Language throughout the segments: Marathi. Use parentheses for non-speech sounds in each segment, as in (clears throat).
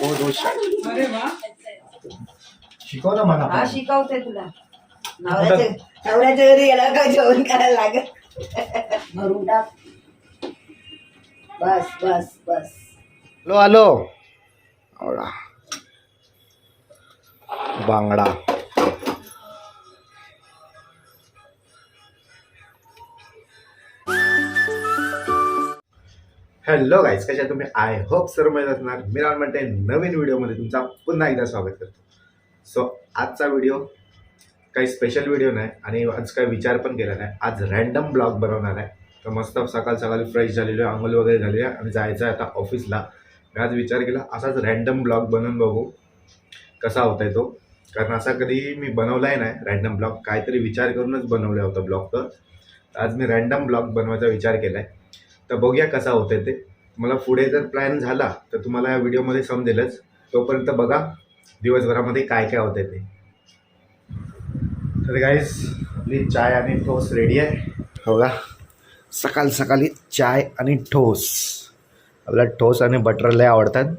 हो दोष अरे वा. शिकव ना मला हा पण. शिकवते तुला. नवऱ्याच्या नवऱ्याच्या घरी गेला का जेवण करायला लागत भरून टाक. बस बस बस. आलो आवळा. बांगडा. हॅलो गाईज कशा तुम्ही? आय होप सर्व माहीत असणार. मी राहुल म्हणते नवीन व्हिडिओमध्ये तुमचा पुन्हा एकदा स्वागत करतो. सो आजचा व्हिडिओ काही स्पेशल व्हिडिओ नाही आणि आज काही विचार पण केला नाही. आज रॅन्डम ब्लॉग बनवणार आहे. तर मस्त सकाळ सकाळी फ्रेश झालेलो आहे आंघोळ वगैरे झालेली आहे आणि जायचं आहे आता ऑफिसला मी आज विचार केला असाच रॅन्डम ब्लॉग बनवून बघू कसा होता तो. कारण असा कधी मी बनवलाही नाही रॅन्डम ब्लॉग काहीतरी विचार करूनच बनवला होता ब्लॉग तर. आज मी रॅन्डम ब्लॉग बनवायचा विचार केला आहे तर बघूया कसा होतंय ते. मला पुढे जर प्लॅन झाला तर तुम्हाला या व्हिडिओमध्ये समजेलच तोपर्यंत बघा दिवसभरामध्ये काय काय होतंय ते. तर गाईज आपली चाय आणि ठोस रेडी आहे. हो का सकाळ सकाळी चाय आणि ठोस. आपल्याला ठोस आणि बटर लय आवडतात.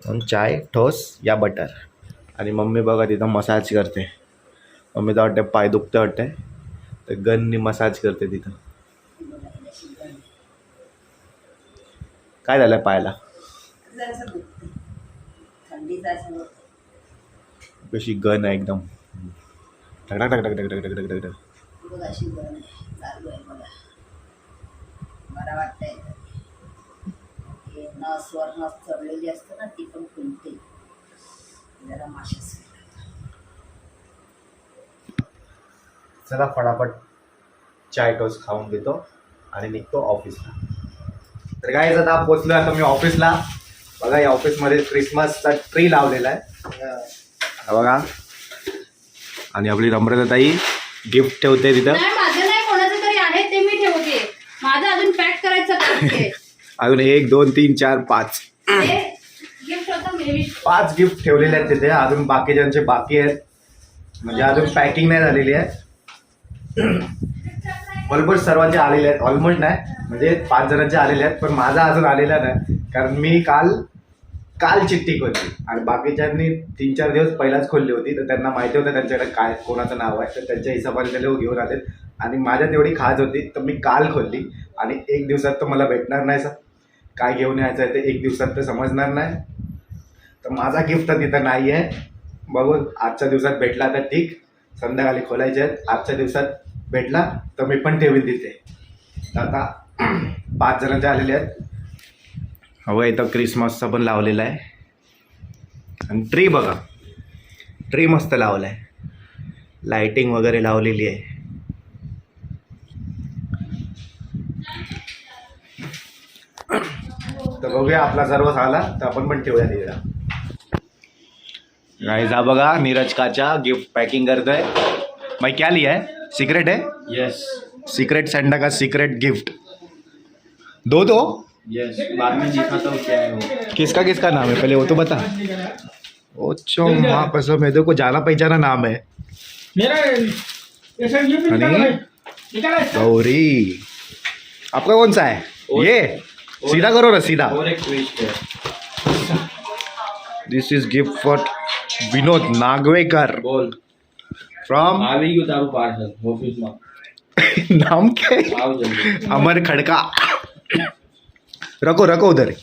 मग चाय ठोस या बटर आणि मम्मी बघा तिथं मसाज करते. मम्मी तर वाटतं पाय दुखतं वाटते तर गननी मसाज करते तिथं. काय झालं पायाला? कशी गन आहे एकदम. ढगढग ढगढग ढगढग ढगढग ढगढग मला ना चला फटाफट चाय टोस खाऊन घेतो आणि निघतो ऑफिसला. तर काय आता पोचलो आता मी ऑफिसला बघा या ऑफिसमध्ये क्रिसमसचा ट्री लावलेला आहे. हा बघा. आणि आपली नम्रताई गिफ्ट ठेवते तिथं. नाही माझं नाही कोणाचं तरी आहे ते मी ठेवते. माझं अजून पॅक करायचं बाकी आहे. (laughs) अजून एक दोन तीन चार पाच. पाच गिफ्ट ठेवलेले आहेत तिथे. अजून बाकीच्यांचे बाकी आहेत. म्हणजे अजून पॅकिंग नाही झालेली आहे. ऑलमोस्ट सर्वांचे आलेले आहेत. ऑलमोस्ट नाही म्हणजे पाच जणांचे आलेले आहेत पण माझा अजून आलेला नाही कारण मी काल काल चिठ्ठी खोलली. आणि बाकीच्यांनी तीन चार दिवस पहिलाच खोलली होती तर त्यांना माहिती होतं त्यांच्याकडे काय कोणाचं नाव आहे तर त्यांच्या हिशोबाने ते लोक घेऊन आलेत. आणि माझ्यात एवढी खाज होती तर मी काल खोलली. आणि एक दिवसात तर मला भेटणार नाही सर. काय घेऊन यायचं आहे ते एक दिवसात तर समजणार नाही. तर माझा गिफ्ट तर तिथं नाही आहे बघू आजच्या दिवसात भेटला तर ठीक. संध्याकाळी खोलायचे आहेत. आजच्या दिवसात भेटला तर मी पण ठेवीन तिथे तर आता (clears throat) पाच जणांचे आलेले आहेत. हवं इथं क्रिसमसचं पण लावलेलं आहे. आणि ट्री बघा. ट्री मस्त लावलं आहे लाइटिंग वगैरे लावलेली आहे. (clears throat) तर बघूया आपला सर्व झाला तर आपण पण ठेवूया तिला नाही जा बघा नीरज काचा गिफ्ट पॅकिंग करतोय. भाई क्या लिया है? सीक्रेट है? यस सीक्रेट सेंटा का सीक्रेट गिफ्ट दो दो? यस बाद में दिखाता हूँ क्या है वो। किसका किसका नाम है? पहले वो तो बता। ओ चो माँ कसम मेरे को जाना पहचाना नाम है। गौरी। आपका कौन सा है? ये? सीधा करो ना सीधा। और एक ट्विस्ट है। This is gift for Vinod Nagvekar बोल। फ्रॉम आवे यू उतारो पार्सल ऑफ़िस में। (laughs) नाम के अमर खड़का। रखो रखो उधर।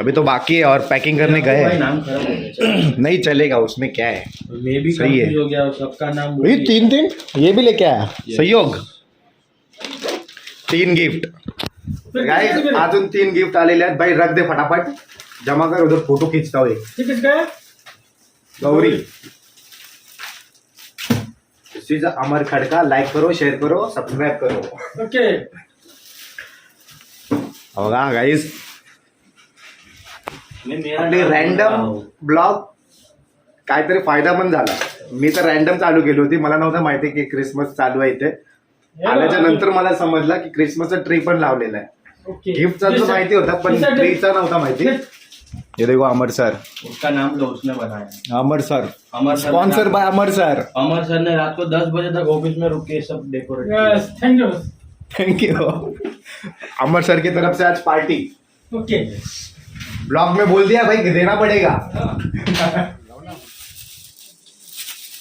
अभी तो बाकी है और पैकिंग करने गए (clears throat) नहीं चलेगा उसमें क्या है? मैं भी सही है। हो गया सबका नाम ये तीन तीन ये भी लेके आया? सहयोग? तीन गिफ्ट गाइस उन तीन गिफ्ट आलेले आहेत भाई रख दे फटाफट। जमा कर उधर फ़ोटो खिचता एक। Gauri. This is Amar Khadka like करो शेअर करो. सबस्क्राईब करो ओके बघा मेरा आपली रॅन्डम। ब्लॉग काहीतरी फायदा पण झाला. मी तर रॅन्डम चालू केली होती. मला नव्हतं माहिती की क्रिसमस चालू आहे इथे. आल्याच्यानंतर मला समजलं की क्रिसमसचा ट्री पण लावलेला आहे. ओके गिफ्टचा माहिती होता पण? ट्रीचा नव्हता माहिती. ये देखो अमर सर। उसका नाम तो उसने बनाया Amar sir. Amar sir sponsor by Amar sir. Amar sir ने रात को दस बजे तक ऑफ़िस में रुक के सब decorate thank you thank you Amar sir की तरफ़ से आज पार्टी ओके ब्लॉग में बोल दिया भाई देना पड़ेगा।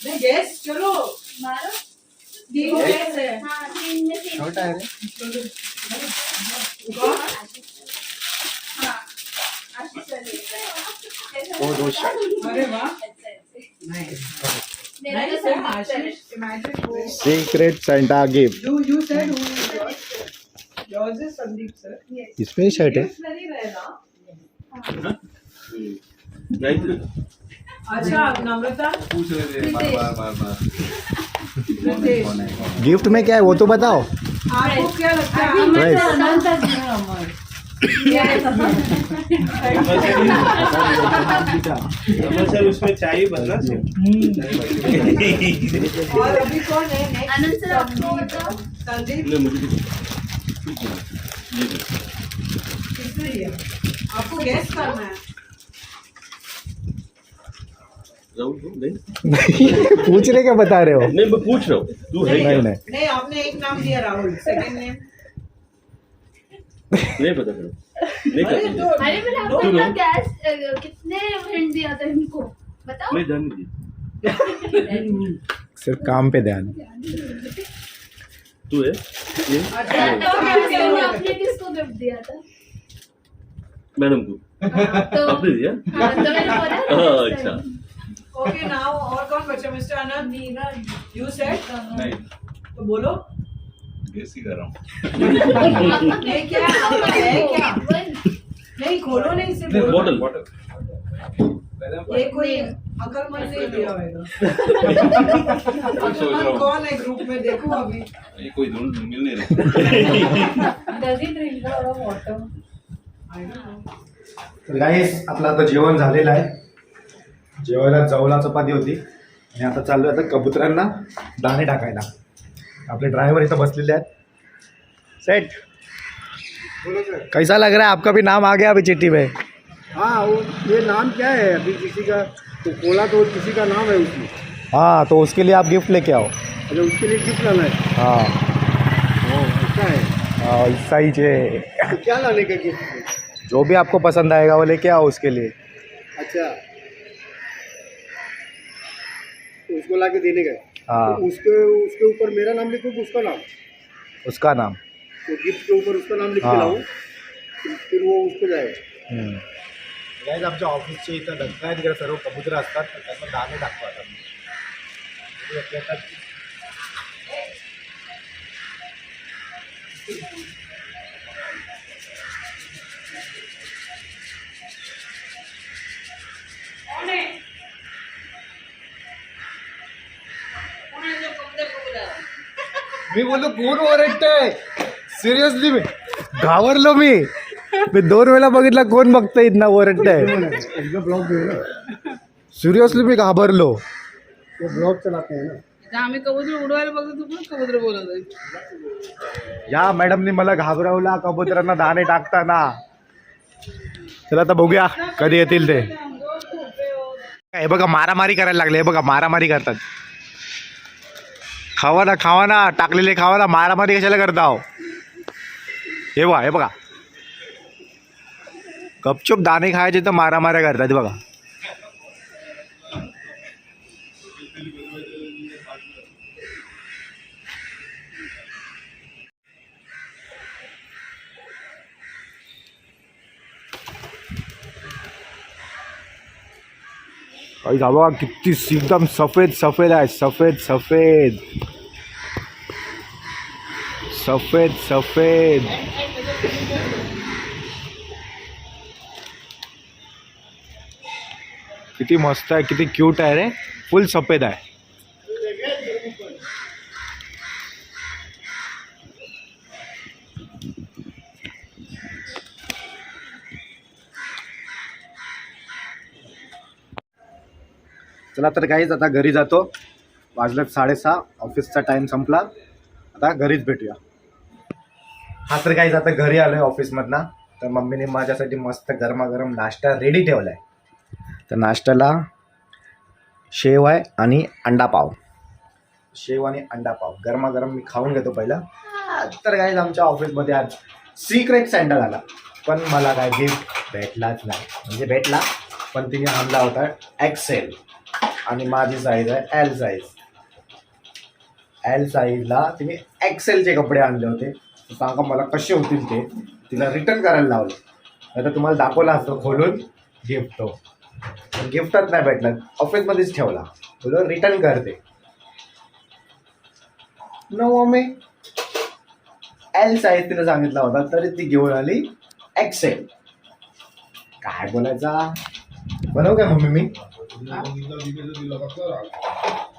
गैस चलो मारो। है। हाँ तीन में तीन छोटा है रे। हाँ वो दो शर्ट अरे वाह मेरा तो नाइस सब है mixed है। आशीष इमेजिन वो secret Santa gift you you said who is yours yours is Sandeep sir इसमें शर्ट है नहीं रहना गायत्री अच्छा नम्रता? पूछ रहे थे बार बार बार बार। रितेश गिफ्ट में क्या है वो तो बताओ। आपको क्या लगता है? तो उसमें चाय बनना सर और अभी कौन है नेक्स्ट सर आपको बताओ संदीप मुझे आपको गैस करना है राहुल नहीं पूछ रहे क्या बता रहे हो? नहीं मैं पूछ रहा हूँ। तू है नहीं नहीं। नहीं आपने एक नाम दिया राहुल सेकंड नेम नहीं पता मेरे नहीं अरे तो अरे मैंने आपको इतना गैस कितने हिंट दिया था इनको? बताओ। नहीं ध्यान नहीं सिर्फ़ काम पे ध्यान। तू है? ये? अच्छा तो मैंने आपने किसको गिफ्ट दिया था? मैडम को। तो आपने दिया? हाँ तो मैंने बोला हाँ, अच्छा। ओके नाउ और कौन बचा? मिस्टर आनंद यू सेड नहीं। तो बोलो। गेस कर रहा हूँ नहीं खोलो नहीं ये कोई अकलमंद नहीं दिया होगा कौन है ग्रुप में देखो अभी ये कोई ढूंढ मिल नहीं रहा गाईस आपलं आता जेवण झालेलं आहे. जेवायला जवला चपाती होती. आणि आता चालू आहे आता कबुतरांना दाणे टाकायला. आपले ड्रायव्हर इथं बसलेले आहेत. सेट कैसा लग रहा है? आपका भी नाम आ गया अभी चिट्ठी में हाँ वो ये नाम क्या है? अभी किसी का तो बोला तो किसी का नाम है उसमें। हाँ तो उसके लिए आप गिफ्ट लेके आओ. अच्छा उसके लिए गिफ्ट लाना है? हाँ. ऐसा है? हाँ ऐसा ही तो क्या लाने का गिफ्ट जो भी आपको पसंद आएगा वो लेके आओ उसके लिए. अच्छा। तो उसको ला के देने गए? हाँ। तो उसके उसके ऊपर मेरा नाम लिखूँ उसका नाम? उसका नाम। तो गिफ्ट के ऊपर उसका नाम लिख लाऊँ हाँ। लाओ फिर- फिर वो उस पर जाएगा। गाईज आमच्या ऑफिसचे इथं धक्का आहे तिकडे सर्व कबुतर असतात तर त्यांना दाणे टाकतो आता मी. बोलतो कोण ओरडतंय. सिरियसली मी. घाबरलो मी. मी दोन वेळा बघितला कोण बघतंय इथनं ओरडतंय. है ना सिरियसली मी घाबरलो. ब्लॉग चलाते ना आम्ही कबूतर उडवायला बघतो तू पण कबूतर बोलत आहे या मॅडमनी मला घाबरवला कबुतरांना दाणे टाकताना. चला आता बघूया कधी येतील ते. हे बघा मारामारी करायला लागले हे बघा मारामारी करतात. खावा ना खावा ना टाकलेले खावा ना मारामारी कशाला करता हो? हे बघा हे बघा. गपचूप दाणे खायचे तर मारामाऱ्या करतात बघा. काही हा बघा किती एकदम सफेद सफेद आहे सफेद सफेद. सफेद सफेद किती मस्त आहे किती क्यूट आहे रे. फुल सफेद आहे. चला तर काहीच आता घरी जातो. वाजलेत साडेसहा ऑफिसचा टाईम संपला. आता घरीच भेटूया. हा तर काहीच आता घरी आलोय ऑफिसमधनं तर मम्मीने माझ्यासाठी मस्त गरमागरम नाश्ता रेडी ठेवला आहे तर नाश्त्याला शेव आहे आणि अंडा पाव शेव आणि अंडा पाव गरमागरम मी खाऊन घेतो पहिला. तर काहीच आमच्या ऑफिसमध्ये आज सिक्रेट सँडल आला पण मला काय गिफ्ट भेटलाच नाही. म्हणजे भेटला पण तिने आणला होता एक्सेल आणि माझी साईज आहे एल साईज एल साईजला तिने एक्सेलचे कपडे आणले होते. सांगा मला कसे होतील ते. तिला रिटर्न करायला लावलं. नाही तर तुम्हाला दाखवला असतो खोलून गिफ्ट तो गिफ्टच नाही भेटलं ऑफिसमध्येच ठेवला. बोलो रिटर्न करते. नो मम्मी एल साईज तिला सांगितला होता तरी ती घेऊन आली एक्सेल काय बोलायचा? बनवू काय मम्मी मी?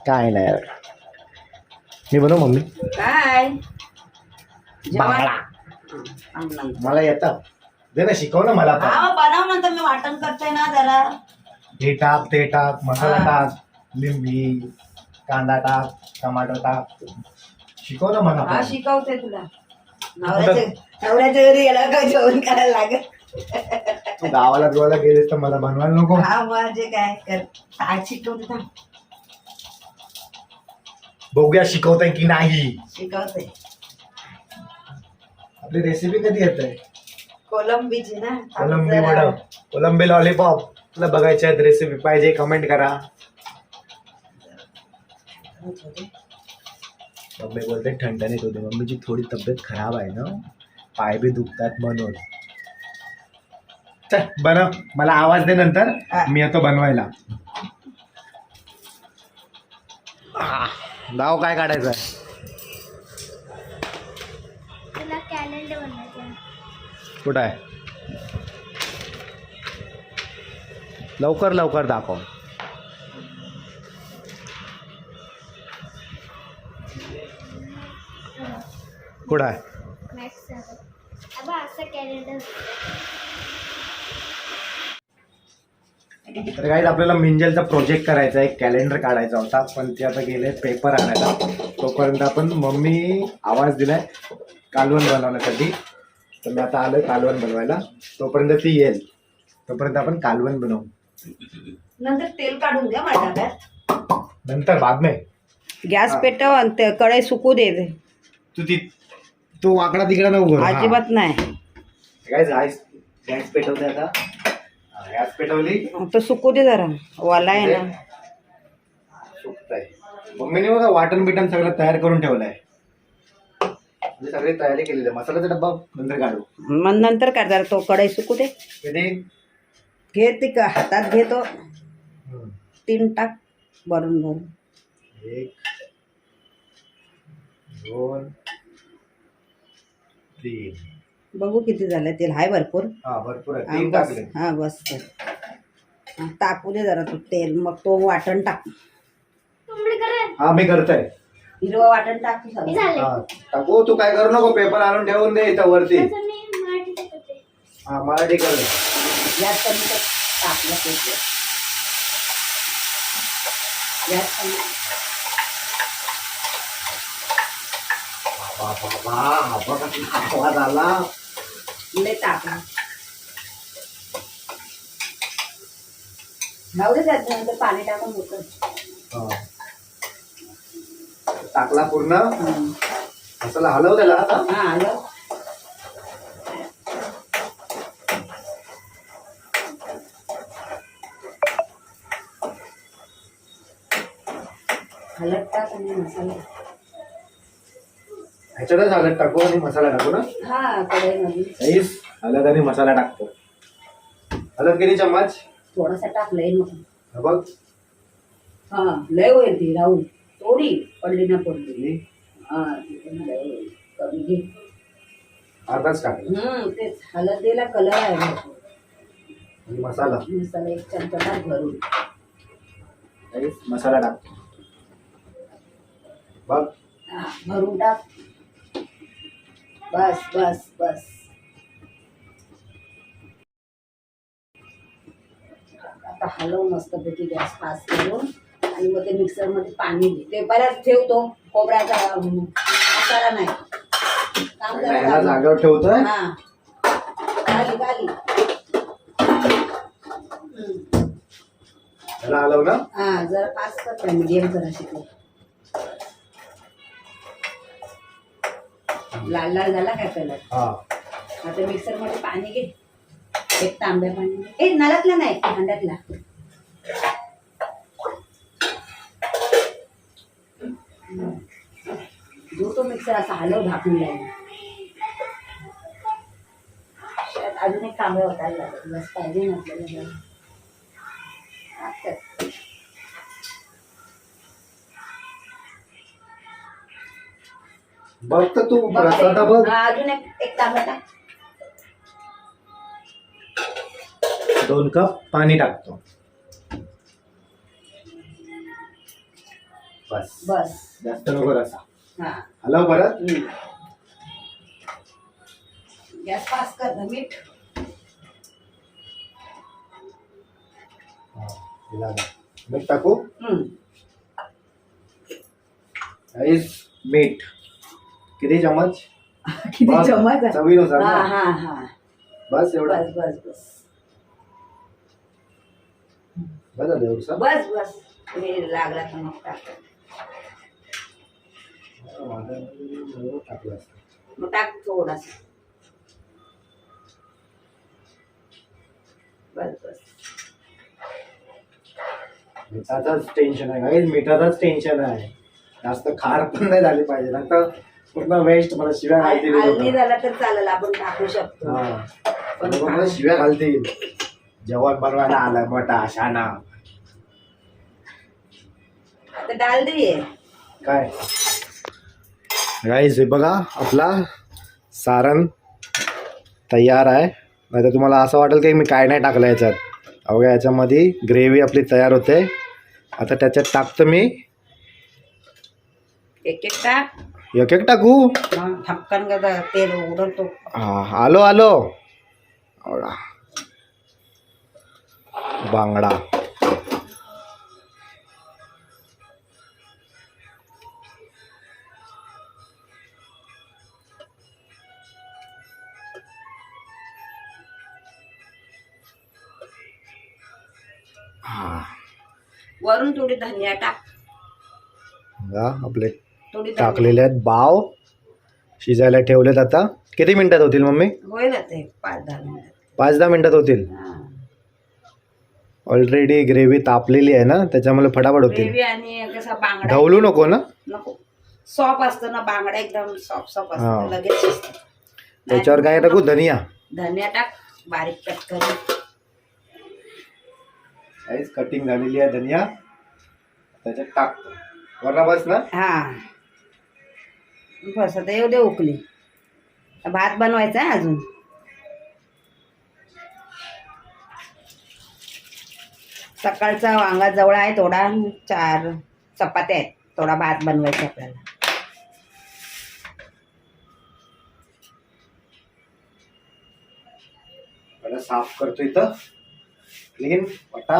काय नाही. यार मी बनवू मम्मी काय बांगडा मला येतं. दे ना शिकव ना मला पण. हा बनव नंतर मी वाटण करते ना जरा. हे टाक ते टाक मसाला. टाक लिंबी कांदा टाक टमाटो टाक. शिकव ना मला हा पण. शिकवते तुला. नवऱ्याच्या नवऱ्याच्या घरी गेला का जेवण करायला लागेल? तू गावाला बिवाला गेलीस तर मला बनवायला नको. हा म्हणजे काय? कर. काय शिकवते थांब. बघूया शिकवताय की नाही. शिकवते. आपली रेसिपी कधी येत? आहे कोलंबीची ना कोलंबी. वड. कोलंबी लॉलीपॉप तुला बघायच्या आहेत रेसिपी पाहिजे कमेंट करा. मम्मी बोलते ठणठणीत होते. मम्मीची थोडी तब्येत खराब आहे ना. पाय बी दुखतात म्हणून. चल बनव मला आवाज दे नंतर. मी येतो बनवायला. गाव काय काढायचं आहे तुला कॅलेंडर बनवायचं कुठं आहे? लवकर लवकर दाखव. कुठं आहे? तर काही आपल्याला मिंजलचा प्रोजेक्ट करायचा आहे कॅलेंडर काढायचा होता पण ते आता गेले पेपर आणायला. तोपर्यंत आपण मम्मी आवाज दिलाय कालवण बनवण्यासाठी. तर मी आता आलोय कालवण बनवायला. तोपर्यंत ती येईल. तोपर्यंत आपण कालवण बनवू. नंतर तेल काढून द्या माझ्या डब्यात नंतर बाद में गॅस. पेटव आणि ते कढई सुकू दे तू. ती तू वाकडा तिकडा नको करू. हा. अजिबात नाही. काय गॅस गॅस पेटवते आता. हा, गॅस पेटवली. तो सुकू दे जरा. वाला आहे ना. सुकताय. मम्मीने बघा वाटण बिटण सगळं तयार करून ठेवलंय. म्हणजे सगळी तयारी केलेली. आहे मसाल्याचा डब्बा नंतर काढू. मग नंतर काय जरा तो कढई सुकू दे. घे ती क- हातात घे तो. हम्म. तीन टाक भरून भरून. एक दोन तीन. बघू किती झालं तेल. हाय भरपूर. हा भरपूर आहे. हा, तीन बस. टाकले. हा बस. कर. हा, टाकू दे जरा तू तेल. मग तो वाटण टाक. हा मी करतोय. हिरवं वाटण टाक तू मी सगळं. झाले. हा. टाकू तू काय करू नको पेपर आणून ठेवून दे इथं वरती. हा मराठी कर. कमी. टाकलं कमी बाबा हा बघा किती आवाज आला. लय टाकलं जाऊ दे त्यात नंतर पाणी टाकून होतं. टाकला पूर्ण. मसाला हलव त्याला आता हा हलत टाक आणि मसाला. ह्याच्यातच हलद टाकू आणि मसाला टाकू ना? हा कढईमध्ये. हलद आणि मसाला टाकतो. हलद किती चम्मच? थोडासा टाक लय नको. हा बघ. हा लय होईल ती राहून थोडी पडली. ना पडली? हा कमी घे. अर्धाच टाकला. हम्म तेच. हलदीला कलर आहे भरपूर. आणि मसाला. मसाला एक चमचा टाक भरून मसाला टाकतो बघ. हा, भरून टाक. बस बस बस. आता हलव मस्तपैकी गॅस फास्ट करून. आणि मग ते मिक्सरमध्ये पाणी घे ते बऱ्याच ठेवतो खोबऱ्याचा मसाला नाही. काम. जागेवर ठेवतोय? हा. ना हा जरा पाच कर मीडियम जरा शिकव. लाल लाल झाला काय कलर हा. आता मिक्सरमध्ये पाणी घे. एक तांब्या पाणी. ए नळातला नाही भांड्यातला. जो तो मिक्सर असा हलव झाकून लागला त्यात अजून एक तांब्या वाटायला लागेल. बस पाहिजे ना आपल्याला जरा. असं. बघ तर तू. प्रसादा बघ. अजून एक एक तांब्या टाक. दोन कप पाणी टाकतो. बस. बस. जास्त नको रसा. हा हलव परत गॅस पास कर मीठ. हा. मीठ टाकू? मीठ किती चमच (laughs) किती चमच? चवीनुसार हा. हा हा. बस एवढं. बस बस बस. बस? बस बस. लागला तर मग टाक. मग टाक थोडासा. बस बस. मिठाचाच टेन्शन आहे. काही मिठाचाच टेन्शन आहे. जास्त खार पण नाही झाली पाहिजे. नंतर पूर्ण वेस्ट मला शिव्या हल्दी लोकं. झाला तर चालेल आपण टाकू शकतो. पण मला शिव्या घालतील. जेवण बनवायला आलं मोठा शाना आता डाल दे काय? गाईज हे बघा आपला सारण तयार आहे. नाही तर तुम्हाला असं वाटेल की मी काय नाही टाकलं याच्यात. अवघ्या याच्यामध्ये ग्रेव्ही आपली तयार होते. आता त्याच्यात टाकतो मी. एक एक टाक. एक एक टाकू. मग का तेल उडवतो. हा आलो आलो. आवडा. बांगडा. थोडी धनिया टाक. बघा, आपले थोडी धनिया. टाकलेले आहेत बाव. शिजायला ठेवलेत आता. किती मिनिटात होतील मम्मी? होईल पाच दहा मिनिट पाच दहा मिनिटात होतील? ऑलरेडी ग्रेव्ही तापलेली आहे ना त्याच्यामुळे फटाफट होतील. ग्रेव्ही आणि कसा बांगडा. ढवलू नको ना? नको. असतं ना बांगडा एकदम सॉफ्ट सॉफ्ट हा. असतं लगेच शिजतं. त्याच्यावर काय टाकू? धनिया धनिया. टाक. बारीक कट करून. काहीच कटिंग झालेली आहे धनिया. त्याच्यात टाकतो. वरना बस ना? हा. बस आता येऊ दे उकली. भात बनवायचा आहे अजून. सकाळचा वांगा जवळ आहे थोडा चार चपात्या आहेत. थोडा भात बनवायचा आपल्याला. साफ करतो इथं. क्लीन पटा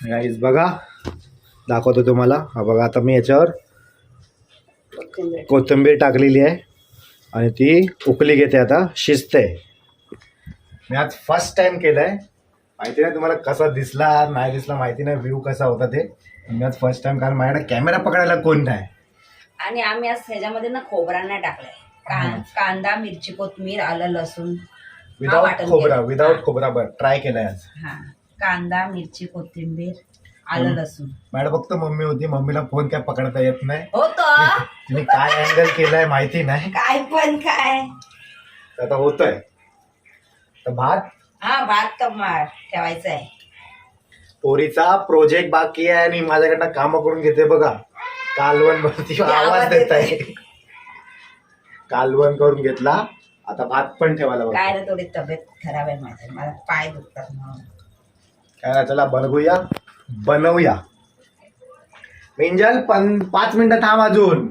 गाईज बघा. दाखवतो तुम्हाला. हा बघा आता मी याच्यावर कोथिंबीर. टाकलेली आहे. आणि ती उकली घेते आता. शिजते. मी आज फर्स्ट टाइम केलंय. माहिती नाही तुम्हाला कसा दिसला नाही दिसला माहिती नाही व्ह्यू कसा होता ते. मी आज फर्स्ट टाइम कारण माझ्याकडे कॅमेरा पकडायला कोण नाही. आणि आम्ही आज ह्याच्यामध्ये ना खोबरा नाही टाकलाय. कांदा मिरची कोथिंबीर आलं लसूण. विदाऊट खोबरा केलं. विदाऊट खोबरा बर ट्राय केलाय आज. कांदा मिरची कोथिंबीर आलं लसूण. मॅडम फक्त मम्मी होती. मम्मीला फोन काय पकडता येत नाही. होतो तिने काय अँगल केलाय माहिती नाही. काय पण काय. आता होतंय. तर भात? हा भात कमाल ठेवायचा आहे पोरीचा प्रोजेक्ट बाकी आहे आणि माझ्याकडनं काम करून घेते बघा. कालवण वरती आवाज देत. आहे. कालवण करून घेतला. आता भात पण ठेवायला काय ना थोडी तब्येत खराब आहे माझी. मला पाय दुखतात म्हणून. काय ना चला बनवूया. बनवूया. मिंजल पण पाच मिनिटं थांब अजून.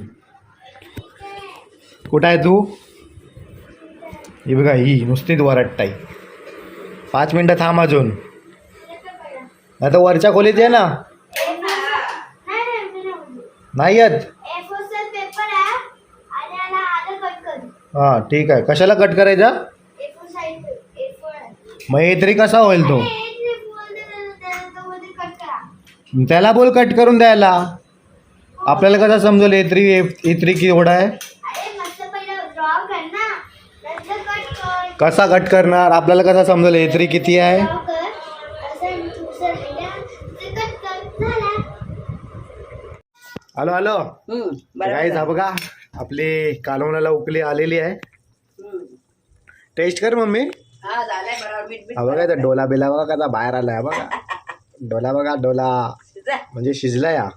कुठं आहे तू? ही बघा ही नुसतीच वरटताई पाच मिनिटं थांब अजून. तर वरच्या खोलीत आहे ना. नाही येत? ए फोर पेपर आहे आणि याला आलं कट कर हां ठीक आहे. कशाला कट करायचा? मग हे तरी कसा होईल तो? त्याला बोल कट करून द्यायला. आपल्याला कसं समजेल एत्री एत्री केवढा आहे? अरे मस्त पहिलं ड्रॉ कर ना. नंतर कट कर. कसा कट करणार? आपल्याला कसं समजेल एत्री किती आहे? Hello hello. हा आहे. बघा आपली कालवणाला उकली आलेली आहे. टेस्ट कर मम्मी. हा हा बघा डोला बिला बघा कसा बाहेर आलाय बघा. डोला बघा डोला. म्हणजे शिजला या.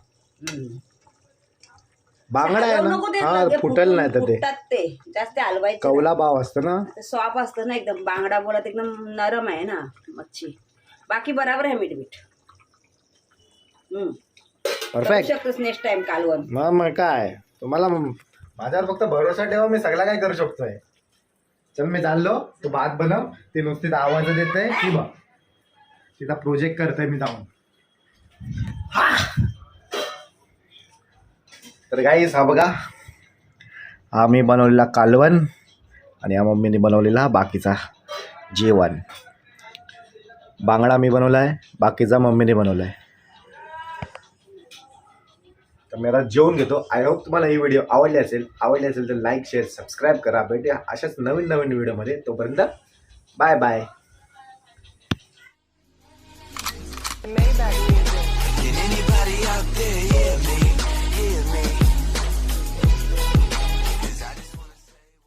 बांगडा आहे ना? हा फुटल नाही तर ते. जास्त हलवायचे कौला पाव असतं ना? सॉप असतं ना एकदम बांगडा बोलत एकदम नरम आहे ना मच्छी. बाकी बराबर आहे मीठ. करू परफेक्ट शकतोस नेक्स्ट टाइम कालवण. मग मग काय? तुम्हाला माझ्यावर फक्त भरोसा ठेवा मी सगळं काय करू शकतोय. चल मी चाललो. तू भात बनव ती नुसती आवाज देत. आहे की बा तिचा प्रोजेक्ट करतोय मी जाऊन. तर गाईस हा बघा. हा मी बनवलेला कालवण आणि या मम्मीने बनवलेला बाकीचा जेवण. बांगडा मी बनवला आहे बाकीचा मम्मीने बनवला आहे तर मी आता जेवून घेतो. आय होप तुम्हाला ही व्हिडिओ आवडली असेल. आवडली असेल तर लाईक शेअर सबस्क्राईब करा. भेटूया अशाच नवीन नवीन व्हिडिओमध्ये तोपर्यंत bye bye Yeah, yeah, man.